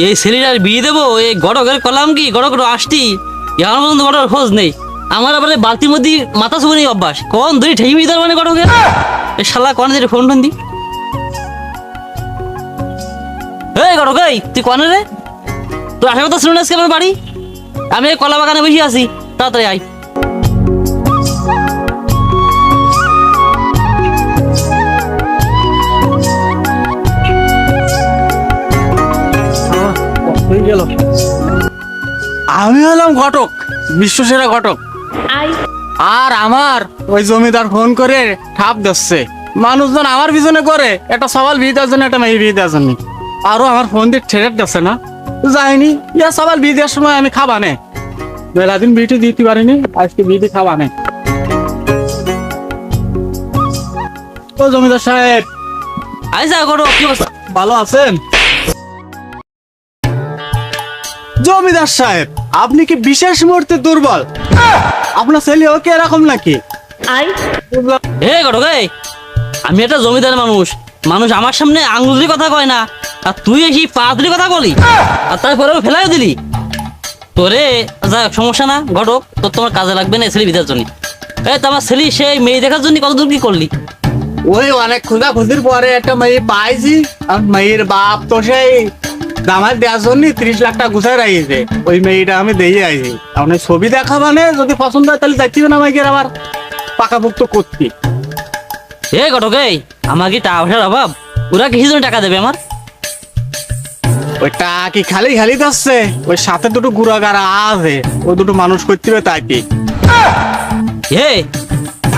এই ছেলেটার বিয়ে দেবো? এই গড়কের কলাম কি? গড়ক আসতি এখন পর্যন্ত গড়কের খোঁজ নেই। আমার আবার বালতির মধ্যে মাথা শুভনি অভ্যাস। কোন ধরে ঠেকি মিদার মানে গড়কে এই শালা, কোন দিকে ফোন টোন দি? এই গড়ক এই, তুই কোন রে? তোর আসার কথা ছিল না আজকে আমার বাড়ি? আমি এই কলা বাগানে বসে আছি। তাড়াতাড়ি আয়। গেল। আমি হলাম ঘটক বিশ্বসেরা ঘটক। আর আমার ওই জমিদার ফোন করে ঠাপ দিচ্ছে মানুষজন আমার পিছনে করে একটা সবাল বিয়ে দেওয়ার জন্য একটা মেয়ে বিয়ে দেওয়ার জন্য। আরও আমার ফোন দিয়ে ঠেলে দিচ্ছে না। যাইনি ইয়া সবাল বিয়ে দেওয়ার সময় আমি খাবা নে। বেলা দিন বিয়েটি দিতে পারিনি আজকে বিয়েটি খাবা নে। ও জমিদার সাহেব। যা গড়ক কি ভালো আছেন? জমিদার সাহেব আপনি কি বিশেষ মুহূর্তে দুর্বল? আপনার ছেলে ওকে এরকম নাকি? হে এই আমি একটা জমিদার মানুষ। মানুষ আমার সামনে আঙুল কথা কয় না আর তুই এসে পা দিলি কথা বলি আর তারপরে ফেলাই দিলি। তোরে যা সমস্যা না ঘটক তোর তোমার কাজে লাগবে না ছেলে বিদার জন্য এই তো আমার ছেলে সেই মেয়ে দেখার জন্য কতদূর কি করলি? ওই অনেক খোঁজা খুঁজির পরে একটা মেয়ে পাইছি আর মেয়ের বাপ তো সেই দামার দেওয়ার জন্য ত্রিশ লাখ টাকা গুছাই রাখিয়েছে। ওই মেয়েটা আমি দিয়ে আইছি। আপনি ছবি দেখা মানে যদি পছন্দ হয় তাহলে যাচ্ছি না আমাকে আবার। পাকাপুক্ত করতে। হে ঘটক এই আমার কি টাকা পয়সার অভাব? ওরা কি জন্য টাকা দেবে আমার? ওই টাকা কি খালি খালি যাচ্ছে ওই সাথে দুটো গুড়া গাড়া আছে। ও দুটো মানুষ করতে হবে তাই কি? হে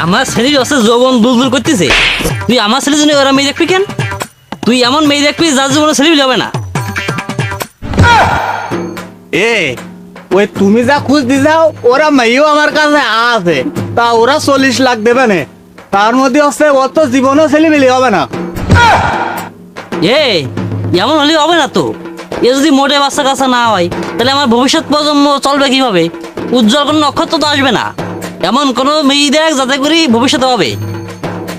আমার ছেলে আছে যৌবন দূর দূর করতেছে। তুই আমার ছেলে জন্য ওরা মেয়ে দেখবি কেন? তুই এমন মেয়ে দেখবি যার জীবনে ছেলে হবে না। ওই তুমি যা খুঁজ দি যাও ওরা মেয়েও আমার কাছে আছে। তা ওরা চল্লিশ লাখ দেবে না। তার মধ্যে হচ্ছে ওর তো জীবনও ছেলে মিলি হবে না। এ, এমন হলে হবে না তো। এ যদি মোটে বাচ্চা কাচ্চা না হয়, তাহলে আমার ভবিষ্যৎ প্রজন্ম চলবে কীভাবে? উজ্জ্বল কোনো নক্ষত্র তো আসবে না। এমন কোনো মেয়ে দেখ যাতে করি ভবিষ্যতে হবে।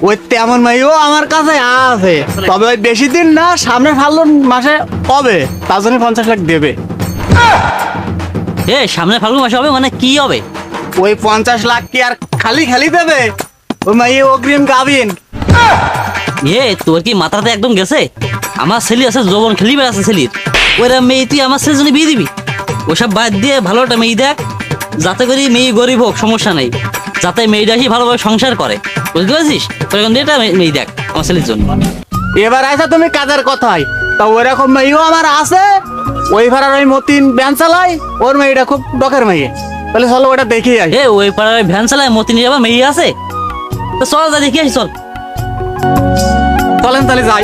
ওই তেমন আমার কাছে আছে। তবে ওই বেশি দিন না সামনে ফাল্গুন মাসে হবে। তার জন্য পঞ্চাশ লাখ দেবে। এ সামনে ফাল্গুন মাসে হবে মানে কি হবে? ওই পঞ্চাশ লাখ কি আর খালি খালি দেবে? ওই অগ্রিম গাবিন। এ তোর কি মাথাতে একদম গেছে? আমার ছেলে আছে যৌবন খেলি বেড়াচ্ছে ছেলির। ওরা মেয়ে তুই আমার ছেলের জন্য বিয়ে দিবি। ওসব বাদ দিয়ে ভালো একটা মেয়ে দেখ। যাতে করি মেয়ে গরিব হোক সমস্যা নেই। যাতে মেয়েটা আসি ভালোভাবে সংসার করে। বুঝতে পারছিস? এটা মেয়ে দেখ আমার ছেলের জন্য। এবার আছে তুমি কাজের কথাই তা ওইরকম মেয়েও আমার আছে। ওই ভাড়ার ওই মতিন ব্যান চালাই ওর মেয়েটা খুব ডকের মেয়ে। তাহলে চলো ওটা দেখি আই এ ওই পাড়ায় ভ্যান চালায় মতিনি যাবা মেয়ে আছে? তো চল যা দেখি আসি চল। চলেন তাহলে যাই।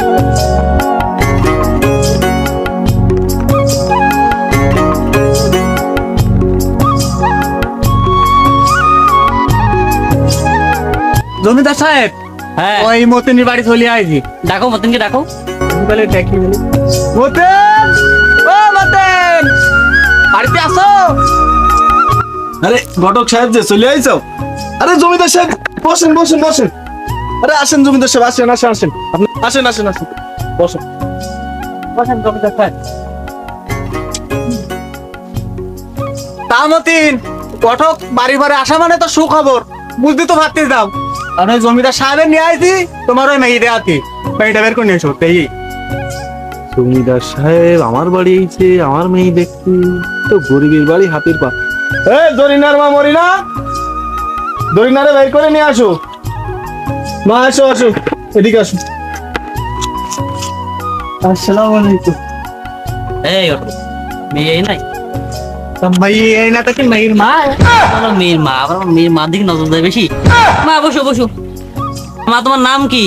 সাহেব হ্যাঁ। ওই মতিনের বাড়ি চলে আইছি। ডাকো মতিনকে ডাকো। তাহলে দেখি বলি। মতেন! ও মতেন! বাড়িতে আসো আরে ঘটক সাহেব যে চলে আইছো? আরে জমিদার সাহেব বসেন বসেন বসেন। আরে আসেন জমিদার সাহেব আসেন আসেন আসেন। আপনি আসেন আসেন আসেন। বসেন। বসেন জমিদার সাহেব। তা মতিন কটক বাড়ি ঘরে আসা মানে তো সুখবর। বুঝতে তো ভাবতে দাও আর ওই জমিদার সাহেবের নিয়ে আইছি তোমার ওই মেয়ে দেয়াতি মেয়েটা বের করে নিয়ে এসো এই জমিদার সাহেব আমার বাড়ি এইছে আমার মেয়ে দেখতে। তো গরিবের বাড়ি হাতির পা এ জরিনার মা মরিনা জরিনারে বের করে নিয়ে আসো। মা আসো আসো এদিকে আসো। আসসালামু আলাইকুম। এই মেয়ে নাই? না কি মেয়ের মা? মেয়ের মা আবার মেয়ের মা দিকে নজর দেয় বেশি। মা বসো বসো। মা তোমার নাম কি?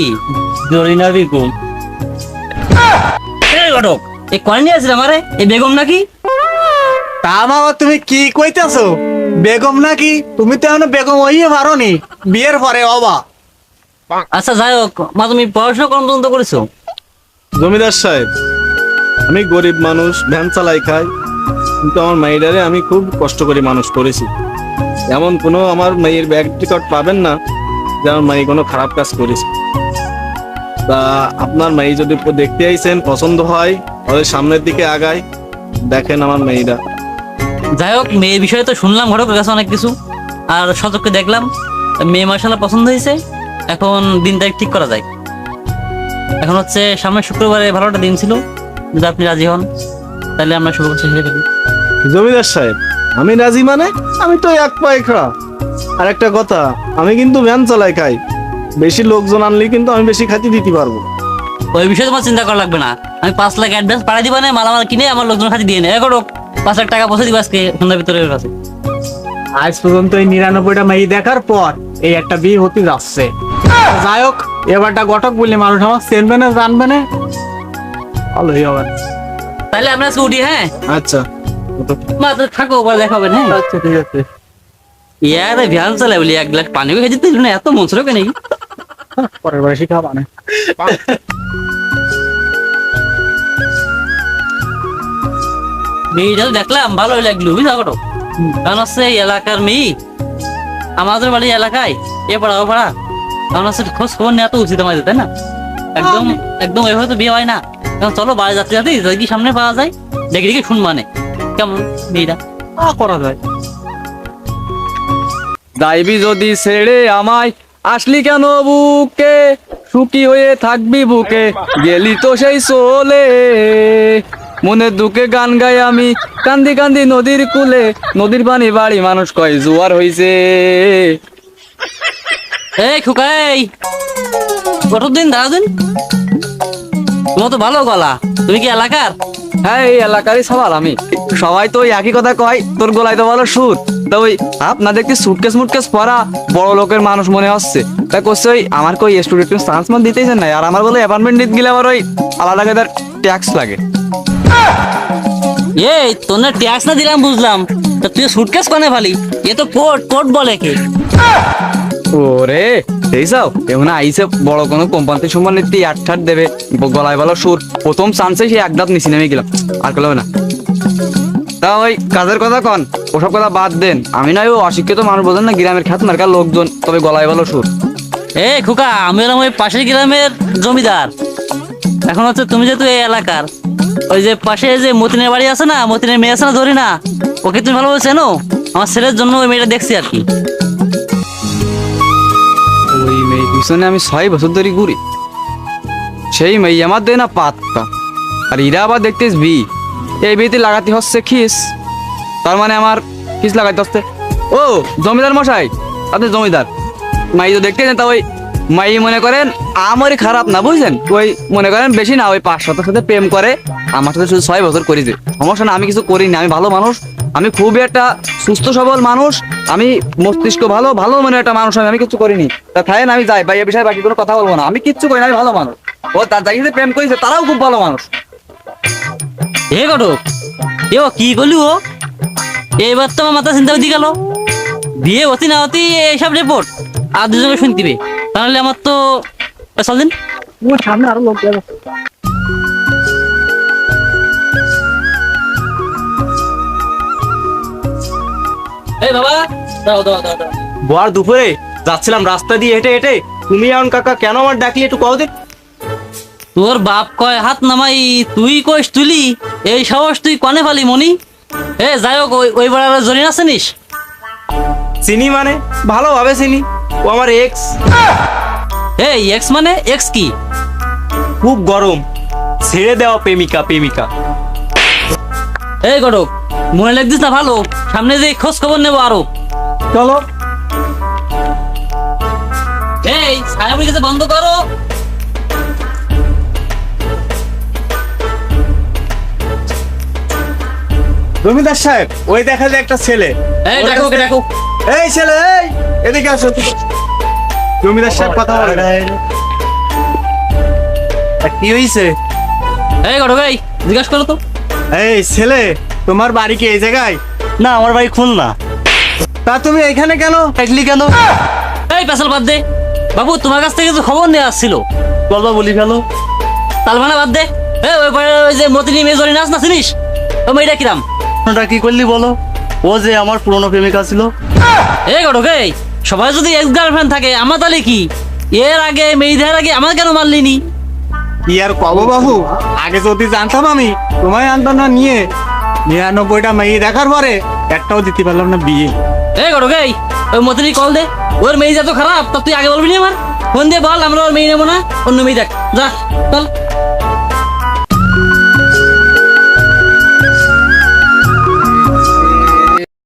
জরিনা বেগম। ঘটক এই কনে নিয়ে আসলে আমারে? এই বেগম নাকি? তা মা তুমি কি কইতেছো? বেগম নাকি? তুমি তো এখনও বেগম হইয়ে পারো নি বিয়ের পরে অবা আচ্ছা যাই হোক মা তুমি পড়াশোনা কোন পর্যন্ত করেছ? জমিদার সাহেব আমি গরিব মানুষ ভ্যান চালাই খাই। কিন্তু আমার মেয়েটারে আমি খুব কষ্ট করে মানুষ করেছি। এমন কোনো আমার মেয়ের ব্যাগ টিকট পাবেন না যে আমার মেয়ে কোনো খারাপ কাজ করেছে। তা আপনার মেয়ে যদি দেখতে আইছেন পছন্দ হয়, তাহলে সামনের দিকে আগায়, দেখেন আমার মেয়েরা যাই হোক মেয়ে বিষয়ে তো শুনলাম ঘটকের কাছে অনেক কিছু। আর সচককে দেখলাম, মেয়ে মার্শাল্লাহ পছন্দ হয়েছে, এখন দিন তারিখ ঠিক করা যায়। এখন হচ্ছে সামনের শুক্রবারে ভালো একটা দিন ছিল, যদি আপনি রাজি হন। তাহলে আমরা শুরু করছি ফেলি জমিদার সাহেব আমি রাজি মানে? আমি তো এক পায়ে খাওয়া আর একটা কথা আমি কিন্তু ভ্যান চালাই খাই। বেশি লোকজন আনলে কিন্তু আমি বেশি খাতি দিতে পারব। ওই বিষয়ে তোমার চিন্তা করা লাগবে না। আমি পাঁচ লাখ অ্যাডভান্স পাঠাই দিবা না মালামাল কিনে আমার লোকজন খাতি দিয়ে নেই করো পাঁচ লাখ টাকা পৌঁছে দিবা আজকে সন্ধ্যার ভিতরে ওর কাছে। আজ পর্যন্ত এই নিরানব্বইটা মেয়ে দেখার পর এই একটা বিয়ে হতে যাচ্ছে। যাই হোক এবারটা ঘটক বললে মানুষ আমার চেনবে না জানবে না। ভালোই হবে। তাহলে আমরা উঠি হ্যাঁ? আচ্ছা। মা তো থাকো পরে দেখা হবে হ্যাঁ? আচ্ছা ঠিক আছে। ইয়ার ভ্যান চালাই বলি এক গ্লাস পানি খেয়ে যেতে না এত মন ছিল কেন পরের বারে শিখাবা না। মেয়েটা দেখলাম ভালোই লাগল বুঝা কটো কারণ হচ্ছে এলাকার মেয়ে আমাদের বাড়ি এলাকায় এ পাড়া ও পাড়া কারণ হচ্ছে খোঁজ খবর নেওয়া তো উচিত আমাদের তাই না? একদম একদম এভাবে তো বিয়ে হয় না। এখন চলো বাড়ি যাতে যাতে যদি সামনে পাওয়া যায়। দেখে দেখে শুনবানে কেমন? মেয়েটা আ, করা যায়। যাইবি যদি ছেড়ে আমায় আসলি কেন বুকে? সুখী হয়ে থাকবি বুকে গেলি তো সেই চলে। মনের দুঃখে গান গাই আমি কান্দি কান্দি নদীর কুলে। নদীর পানি বাড়ি মানুষ কয় জোয়ার হইছে। এই খুকাই কতদিন দাঁড়া দিন তোমার তো ভালো গলা। তুমি কি এলাকার? হ্যাঁ এই এলাকারই সবার আমি। সবাই তো ওই একই কথা কয় তোর গলায় তো ভালো সুর। তা ওই আপনার দেখতে সুটকেস মুটকেস পরা বড় লোকের মানুষ মনে হচ্ছে? তা করছে ওই আমার কই স্টুডেন্ট চান্স মান দিতেইছেন না আর আমার বলে অ্যাপার্টমেন্ট নিতে গেলে আবার ওই আলাদা করে ট্যাক্স লাগে। এই তোর না ট্যাক্স না দিলাম বুঝলাম। তা তুই সুটকেস কোনে ফালি এ তো কোট কোট বলে কি? ওরে এই সব এমন আইসে বড় কোনো কোম্পানিতে সম্মান নিতে আট ঠাট দেবে। গলায় ভালো সুর। প্রথম চান্সে সেই এক দাঁত নিচে নেমে গেলাম আর কেউ না। তা ওই কাজের কথা কন ওসব কথা বাদ দেন। আমি না ওই অশিক্ষিত মানুষ বোঝেন না গ্রামের খ্যাত মার্কার লোকজন তবে গলায় ভালো সুর। এ খোকা আমি হলাম ওই পাশের গ্রামের জমিদার। এখন হচ্ছে তুমি যেহেতু এই এলাকার ওই যে পাশে যে মতিনের বাড়ি আছে না মতিনের মেয়ে আছে না ধরি না ওকে তুমি ভালোভাবে চেনো? আমার ছেলের জন্য ওই মেয়েটা দেখছি আর কি। ওই মেয়ে পিছনে আমি ছয় বছর ধরে ঘুরি। সেই মেয়ে আমার দেয় না পাত্তা। আর ইরা আবার দেখতেস বি এই বিয়েতে লাগাতে হচ্ছে খিস। তার মানে আমার খিস লাগাইতে হচ্ছে। ও, জমিদার মশাই, আপনি জমিদার। মাই তো দেখতে তা ওই মাই মনে করেন আমারই খারাপ না বুঝছেন ওই মনে করেন বেশি না, ওই পাঁচ শতের সাথে প্রেম করে, আমার সাথে শুধু ছয় বছর করেছে। সমস্যা না, আমি কিছু করিনি, আমি ভালো মানুষ, আমি খুবই একটা সুস্থ সবল মানুষ, আমি মস্তিষ্ক ভালো ভালো মনে একটা মানুষ, আমি আমি কিছু করিনি। তা থাকেন, আমি যাই ভাই এ বিষয়ে বাকি কোনো কথা বলব না। আমি কিচ্ছু করি না, আমি ভালো মানুষ। ও তার যাই সাথে প্রেম করেছে তারাও খুব ভালো মানুষ। হে ঘটক এ ও কি করলি ও? এইবার তো আমার মাথা চিন্তা হতে গেল। বিয়ে হতি না হতি এইসব রিপোর্ট আর দুজনে শুনতিবে তাহলে আমার তো এ, চল দিন। সামনে আরও লোক যাবে। এই বাবা দাও দাও দাও বোয়ার দুপুরে যাচ্ছিলাম রাস্তা দিয়ে হেঁটে হেঁটে। তুমি এখন কাকা কেন আমার ডাকলি একটু কও দিন। তোর বাপ কয় হাত নামাই তুই কইস তুলি? এই সাহস তুই কনে পালি মনি? এ যাই হোক ওই ওই বেড়ার জরিনা চিনিস? চিনি মানে? ভালোভাবে চিনি। ও আমার এক্স এই এক্স মানে? এক্স কি? খুব গরম। ছেড়ে দেওয়া প্রেমিকা প্রেমিকা। এই ঘটক মনে লাগছিস না ভালো? সামনে যে খোঁজ খবর নেব আরও। চলো। এই ছায়াবুড়ি বন্ধ করো। জমিদার সাহেব ওই দেখা যায় একটা ছেলে। এই দেখো ওকে দেখো। এই ছেলে এই এদিকে আসো। জমিদার সাহেব কথা বলে। কি এই ঘটক এই জিজ্ঞাসা করো তো। এই ছেলে তোমার বাড়ি কি এই জায়গায়? না আমার বাড়ি খুলনা। তা তুমি এখানে কেন? একলি কেন? এই পেশাল বাদ দে। বাবু তোমার কাছ থেকে কিছু খবর নিয়ে আসছিল। বলবা বলি কেন? তাল মানে বাদ দে। এই ওই যে মতিনি মেজরি নাচ না চিনিস? ও মেয়েটা কিরাম ওটা কি করলি বলো? ও যে আমার পুরনো প্রেমিকা ছিল। এই ঘটক এই সবাই যদি এক্স গার্লফ্রেন্ড থাকে আমার তাহলে কি? এর আগে মেয়েদের আগে আমার কেন মারলিনি কি আর কব বাবু আগে যদি জানতাম আমি তোমায় আনতাম না নিয়ে। নিরানব্বইটা মেয়ে দেখার পরে একটাও দিতে পারলাম না বিয়ে। এই ঘটক এই ওই মতিনি কল দে। ওর মেয়ে যা তো খারাপ তা তুই আগে বলবি না আমার? ফোন দিয়ে বল আমরা ওর মেয়ে নেব না অন্য মেয়ে দেখ। যা চল।